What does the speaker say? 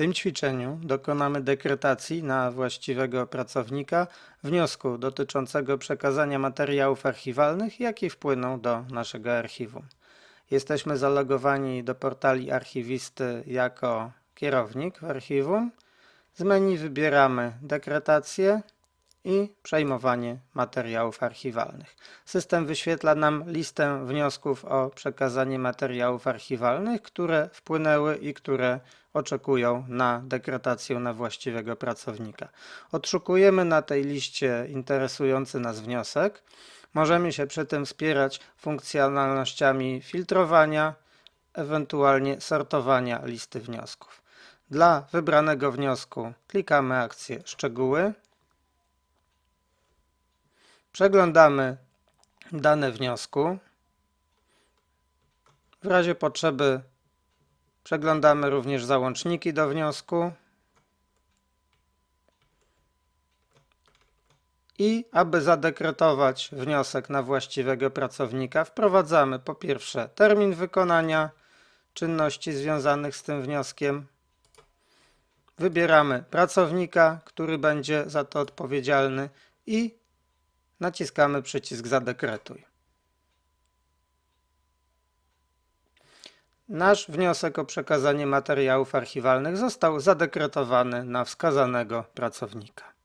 tym ćwiczeniu dokonamy dekretacji na właściwego pracownika wniosku dotyczącego przekazania materiałów archiwalnych, jakie wpłyną do naszego archiwum. Jesteśmy zalogowani do portali archiwisty jako kierownik w archiwum. Z menu wybieramy dekretację i przejmowanie materiałów archiwalnych. System wyświetla nam listę wniosków o przekazanie materiałów archiwalnych, które wpłynęły i które oczekują na dekretację na właściwego pracownika. Odszukujemy na tej liście interesujący nas wniosek. Możemy się przy tym wspierać funkcjonalnościami filtrowania, ewentualnie sortowania listy wniosków. Dla wybranego wniosku klikamy akcję Szczegóły. Przeglądamy dane wniosku. W razie potrzeby przeglądamy również załączniki do wniosku. I aby zadekretować wniosek na właściwego pracownika, wprowadzamy po pierwsze termin wykonania czynności związanych z tym wnioskiem. Wybieramy pracownika, który będzie za to odpowiedzialny i naciskamy przycisk Zadekretuj. Nasz wniosek o przekazanie materiałów archiwalnych został zadekretowany na wskazanego pracownika.